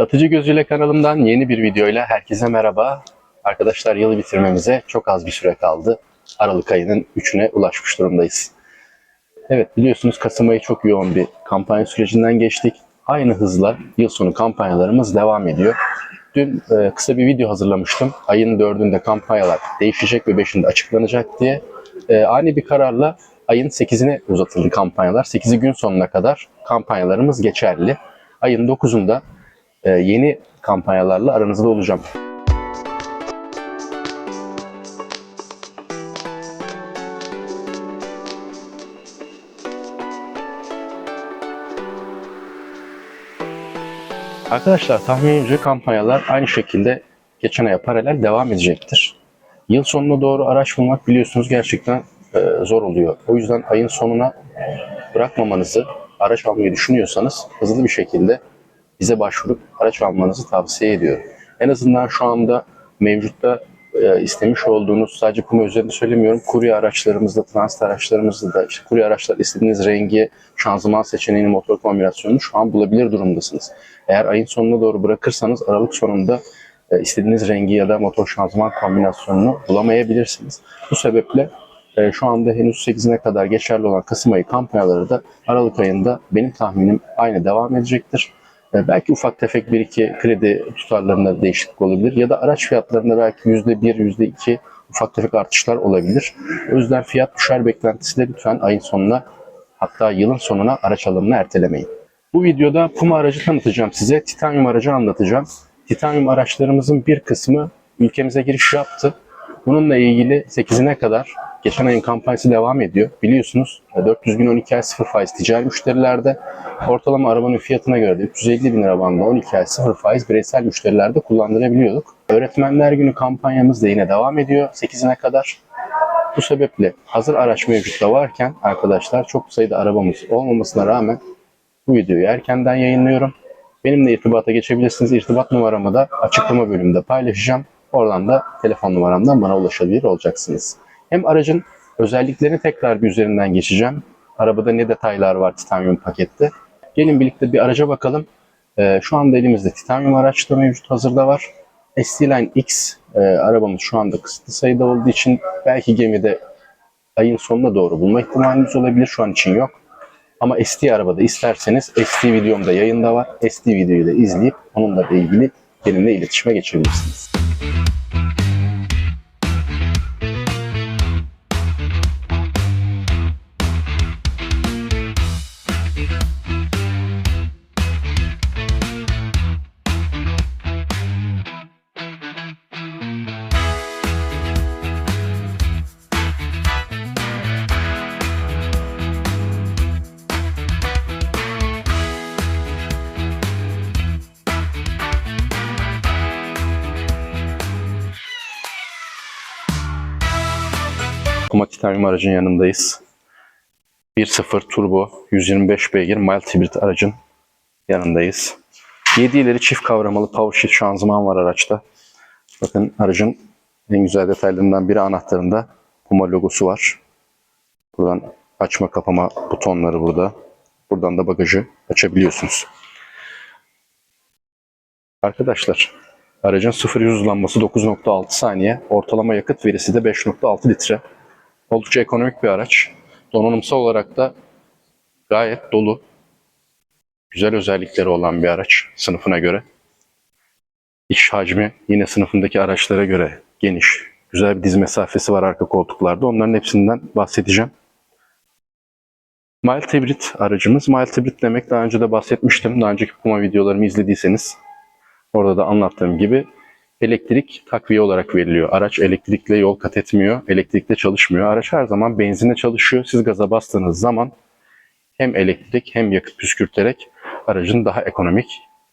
Satıcı Gözüyle kanalımdan yeni bir videoyla herkese merhaba. Arkadaşlar yılı bitirmemize çok az bir süre kaldı. Aralık ayının 3'üne ulaşmış durumdayız. Evet biliyorsunuz Kasım ayı çok yoğun bir kampanya sürecinden geçtik. Aynı hızla yıl sonu kampanyalarımız devam ediyor. Dün e, kısa bir video hazırlamıştım. Ayın 4'ünde kampanyalar değişecek ve 5'inde açıklanacak diye. E, ani bir kararla ayın 8'ine uzatıldı kampanyalar. 8'i gün sonuna kadar kampanyalarımız geçerli. Ayın 9'unda e, yeni kampanyalarla aranızda olacağım. Arkadaşlar tahminimce kampanyalar aynı şekilde geçen aya paralel devam edecektir. Yıl sonuna doğru araç bulmak biliyorsunuz gerçekten e, zor oluyor. O yüzden ayın sonuna bırakmamanızı, araç almayı düşünüyorsanız hızlı bir şekilde bize başvurup araç almanızı tavsiye ediyorum. En azından şu anda mevcutta e, istemiş olduğunuz sadece Puma üzerinde söylemiyorum. Kurye araçlarımızda, transit araçlarımızda da işte kurye araçlar istediğiniz rengi, şanzıman seçeneğini, motor kombinasyonunu şu an bulabilir durumdasınız. Eğer ayın sonuna doğru bırakırsanız Aralık sonunda e, istediğiniz rengi ya da motor şanzıman kombinasyonunu bulamayabilirsiniz. Bu sebeple e, şu anda henüz 8'ine kadar geçerli olan Kasım ayı kampanyaları da Aralık ayında benim tahminim aynı devam edecektir. E, Belki ufak tefek bir iki kredi tutarlarında değişiklik olabilir ya da araç fiyatlarında belki %1, %2 ufak tefek artışlar olabilir. O yüzden fiyat düşer beklentisi de lütfen ayın sonuna hatta yılın sonuna araç alımını ertelemeyin. Bu videoda Puma aracı tanıtacağım size. Titanium aracı anlatacağım. Titanium araçlarımızın bir kısmı ülkemize giriş yaptı. Bununla ilgili 8'ine kadar geçen ayın kampanyası devam ediyor. Biliyorsunuz 400 gün 12 ay 0 faiz ticari müşterilerde ortalama arabanın fiyatına göre de 350 bin lira bandında 12 ay 0 faiz bireysel müşterilerde kullandırabiliyorduk. Öğretmenler günü kampanyamız da yine devam ediyor 8'ine kadar. Bu sebeple hazır araç mevcutta varken arkadaşlar çok sayıda arabamız olmamasına rağmen bu videoyu erkenden yayınlıyorum. Benimle irtibata geçebilirsiniz. İrtibat numaramı da açıklama bölümünde paylaşacağım. Oradan da telefon numaramdan bana ulaşabilir olacaksınız. Hem aracın özelliklerini tekrar bir üzerinden geçeceğim. Arabada ne detaylar var titanyum pakette. Gelin birlikte bir araca bakalım. Ee, şu anda elimizde titanyum araç da mevcut hazırda var. ST-Line X e, arabamız şu anda kısıtlı sayıda olduğu için belki gemide ayın sonuna doğru bulma ihtimaliniz olabilir. Şu an için yok. Ama ST arabada isterseniz ST videomda yayında var. ST videoyu da izleyip onunla ilgili benimle iletişime geçebilirsiniz. Titanium aracın yanındayız. 1.0 turbo 125 beygir mild hibrit aracın yanındayız. 7 ileri çift kavramalı power shift şanzıman var araçta. Bakın aracın en güzel detaylarından biri anahtarında Puma logosu var. Buradan açma kapama butonları burada. Buradan da bagajı açabiliyorsunuz. Arkadaşlar aracın 0-100 hızlanması 9.6 saniye. Ortalama yakıt verisi de 5.6 litre. Oldukça ekonomik bir araç. Donanımsal olarak da gayet dolu. Güzel özellikleri olan bir araç sınıfına göre. İç hacmi yine sınıfındaki araçlara göre geniş. Güzel bir diz mesafesi var arka koltuklarda. Onların hepsinden bahsedeceğim. Mild Hybrid aracımız. Mild Hybrid demek daha önce de bahsetmiştim. Daha önceki Puma videolarımı izlediyseniz orada da anlattığım gibi elektrik takviye olarak veriliyor. Araç elektrikle yol kat etmiyor, elektrikle çalışmıyor. Araç her zaman benzinle çalışıyor. Siz gaza bastığınız zaman hem elektrik hem yakıt püskürterek aracın daha ekonomik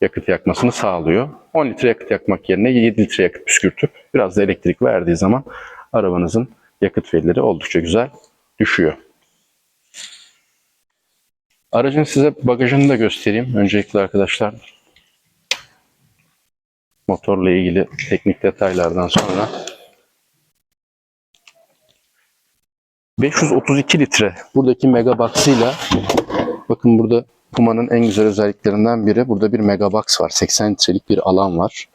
yakıt yakmasını sağlıyor. 10 litre yakıt yakmak yerine 7 litre yakıt püskürtüp biraz da elektrik verdiği zaman arabanızın yakıt verileri oldukça güzel düşüyor. Aracın size bagajını da göstereyim. Öncelikle arkadaşlar motorla ilgili teknik detaylardan sonra 532 litre buradaki megabox'ıyla bakın burada Puma'nın en güzel özelliklerinden biri burada bir megabox var. 80 litrelik bir alan var.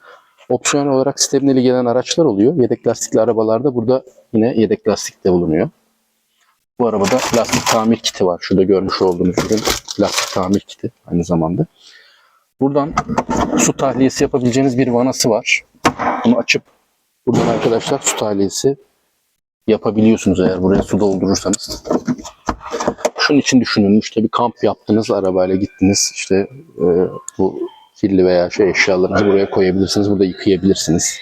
Opsiyonel olarak stepneli gelen araçlar oluyor. Yedek lastikli arabalarda burada yine yedek lastik de bulunuyor. Bu arabada lastik tamir kiti var. Şurada görmüş olduğunuz ürün lastik tamir kiti aynı zamanda. Buradan su tahliyesi yapabileceğiniz bir vanası var. Bunu açıp buradan arkadaşlar su tahliyesi yapabiliyorsunuz eğer buraya su doldurursanız. Şunun için düşünün işte bir kamp yaptınız arabayla gittiniz işte e, bu kirli veya şey eşyalarınızı buraya koyabilirsiniz. Burada yıkayabilirsiniz.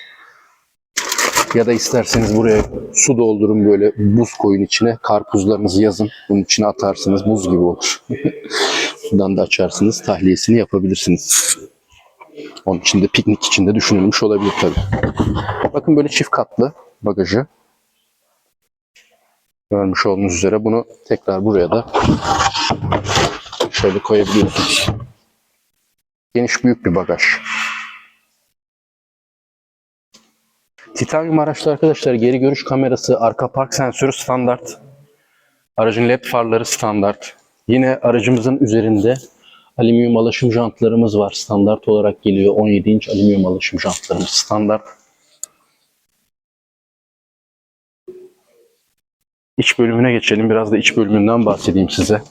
Ya da isterseniz buraya su doldurun böyle buz koyun içine. Karpuzlarınızı yazın. Bunun içine atarsınız. Buz gibi olur. Sudan da açarsınız. Tahliyesini yapabilirsiniz. Onun için de piknik için de düşünülmüş olabilir tabii. Bakın böyle çift katlı bagajı. Görmüş olduğunuz üzere bunu tekrar buraya da şöyle koyabiliyorsunuz. Geniş büyük bir bagaj. Titanium araçta arkadaşlar geri görüş kamerası, arka park sensörü standart. Aracın led farları standart. Yine aracımızın üzerinde alüminyum alaşım jantlarımız var. Standart olarak geliyor. 17 inç alüminyum alaşım jantlarımız standart. İç bölümüne geçelim. Biraz da iç bölümünden bahsedeyim size.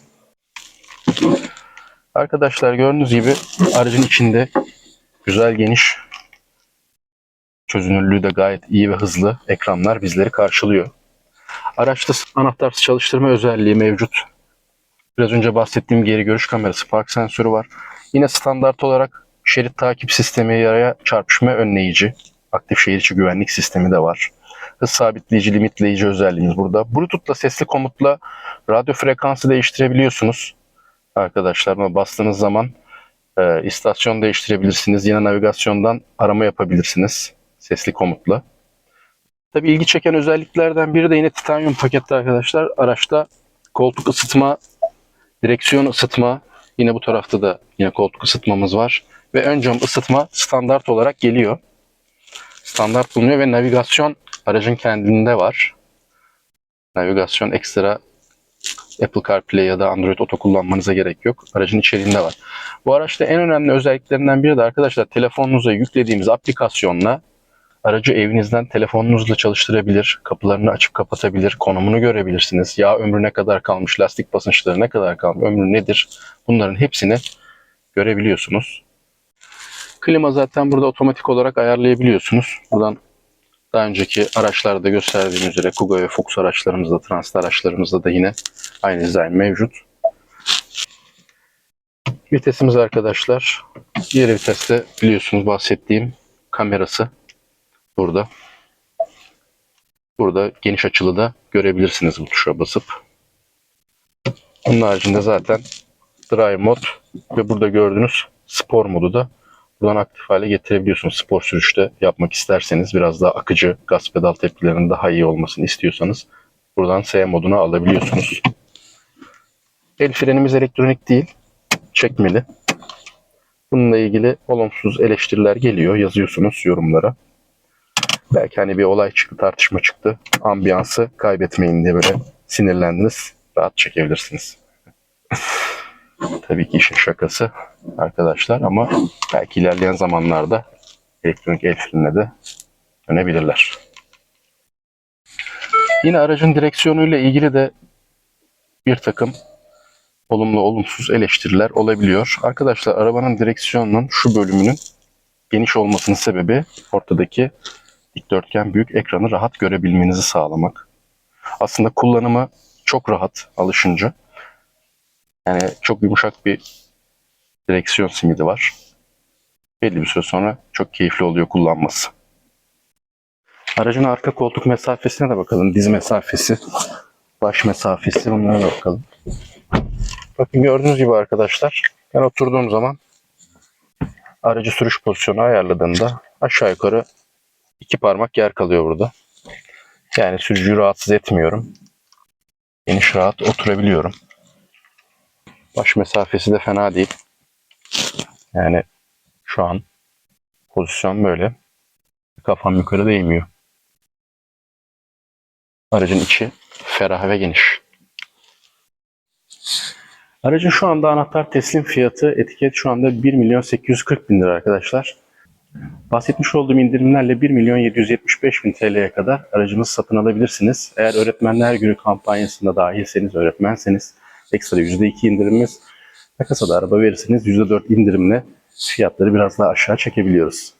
Arkadaşlar gördüğünüz gibi aracın içinde güzel geniş çözünürlüğü de gayet iyi ve hızlı ekranlar bizleri karşılıyor. Araçta anahtarsız çalıştırma özelliği mevcut. Biraz önce bahsettiğim geri görüş kamerası, park sensörü var. Yine standart olarak şerit takip sistemi, yaraya çarpışma önleyici, aktif şehir içi güvenlik sistemi de var. Hız sabitleyici, limitleyici özelliğimiz burada. Bluetooth'la sesli komutla radyo frekansı değiştirebiliyorsunuz. Arkadaşlar bastığınız zaman e, istasyon değiştirebilirsiniz. Yine navigasyondan arama yapabilirsiniz sesli komutla. Tabii ilgi çeken özelliklerden biri de yine titanyum pakette arkadaşlar. Araçta koltuk ısıtma, direksiyon ısıtma, yine bu tarafta da yine koltuk ısıtmamız var. Ve ön cam ısıtma standart olarak geliyor. Standart bulunuyor ve navigasyon aracın kendinde var. Navigasyon ekstra Apple CarPlay ya da Android Auto kullanmanıza gerek yok. Aracın içeriğinde var. Bu araçta en önemli özelliklerinden biri de arkadaşlar telefonunuza yüklediğimiz aplikasyonla aracı evinizden telefonunuzla çalıştırabilir, kapılarını açıp kapatabilir, konumunu görebilirsiniz. Yağ ömrü ne kadar kalmış, lastik basınçları ne kadar kalmış, ömrü nedir? Bunların hepsini görebiliyorsunuz. Klima zaten burada otomatik olarak ayarlayabiliyorsunuz. Buradan daha önceki araçlarda gösterdiğim üzere Kuga ve Fox araçlarımızda, Transit araçlarımızda da yine aynı dizayn mevcut. Vitesimiz arkadaşlar. Diğer viteste biliyorsunuz bahsettiğim kamerası burada. Burada geniş açılı da görebilirsiniz bu tuşa basıp. Onun haricinde zaten Drive mod ve burada gördüğünüz spor modu da buradan aktif hale getirebiliyorsunuz. Spor sürüşte yapmak isterseniz biraz daha akıcı gaz pedal tepkilerinin daha iyi olmasını istiyorsanız buradan S moduna alabiliyorsunuz. El frenimiz elektronik değil, çekmeli. Bununla ilgili olumsuz eleştiriler geliyor. Yazıyorsunuz yorumlara. Belki hani bir olay çıktı, tartışma çıktı. Ambiyansı kaybetmeyin diye böyle sinirlendiniz. Rahat çekebilirsiniz. Tabii ki işin şakası arkadaşlar ama belki ilerleyen zamanlarda elektronik el frenine de dönebilirler. Yine aracın direksiyonuyla ilgili de bir takım olumlu olumsuz eleştiriler olabiliyor. Arkadaşlar arabanın direksiyonunun şu bölümünün geniş olmasının sebebi ortadaki dikdörtgen büyük ekranı rahat görebilmenizi sağlamak. Aslında kullanımı çok rahat alışınca. Yani çok yumuşak bir direksiyon simidi var. Belli bir süre sonra çok keyifli oluyor kullanması. Aracın arka koltuk mesafesine de bakalım. Diz mesafesi, baş mesafesi bunlara da bakalım. Bakın gördüğünüz gibi arkadaşlar ben oturduğum zaman aracı sürüş pozisyonu ayarladığımda aşağı yukarı iki parmak yer kalıyor burada. Yani sürücüyü rahatsız etmiyorum. Geniş rahat oturabiliyorum. Baş mesafesi de fena değil. Yani şu an pozisyon böyle. Kafam yukarı değmiyor. Aracın içi ferah ve geniş. Aracın şu anda anahtar teslim fiyatı etiket şu anda 1 milyon 840 bin lira arkadaşlar. Bahsetmiş olduğum indirimlerle 1 milyon 775 bin TL'ye kadar aracımızı satın alabilirsiniz. Eğer öğretmenler günü kampanyasında dahilseniz, öğretmenseniz ekstra %2 indirimimiz ve kasada araba verirseniz %4 indirimle fiyatları biraz daha aşağı çekebiliyoruz.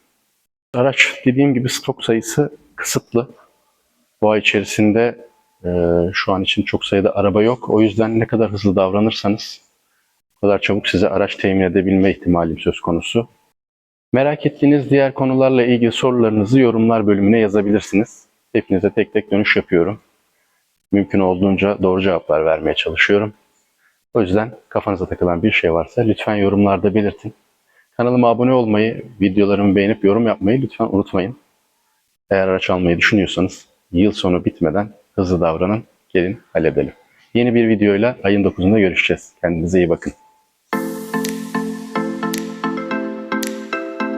Araç dediğim gibi stok sayısı kısıtlı. Bu ay içerisinde e, şu an için çok sayıda araba yok. O yüzden ne kadar hızlı davranırsanız o kadar çabuk size araç temin edebilme ihtimalim söz konusu. Merak ettiğiniz diğer konularla ilgili sorularınızı yorumlar bölümüne yazabilirsiniz. Hepinize tek tek dönüş yapıyorum. Mümkün olduğunca doğru cevaplar vermeye çalışıyorum. O yüzden kafanıza takılan bir şey varsa lütfen yorumlarda belirtin. Kanalıma abone olmayı, videolarımı beğenip yorum yapmayı lütfen unutmayın. Eğer araç almayı düşünüyorsanız yıl sonu bitmeden hızlı davranın. Gelin halledelim. Yeni bir videoyla ayın 9'unda görüşeceğiz. Kendinize iyi bakın.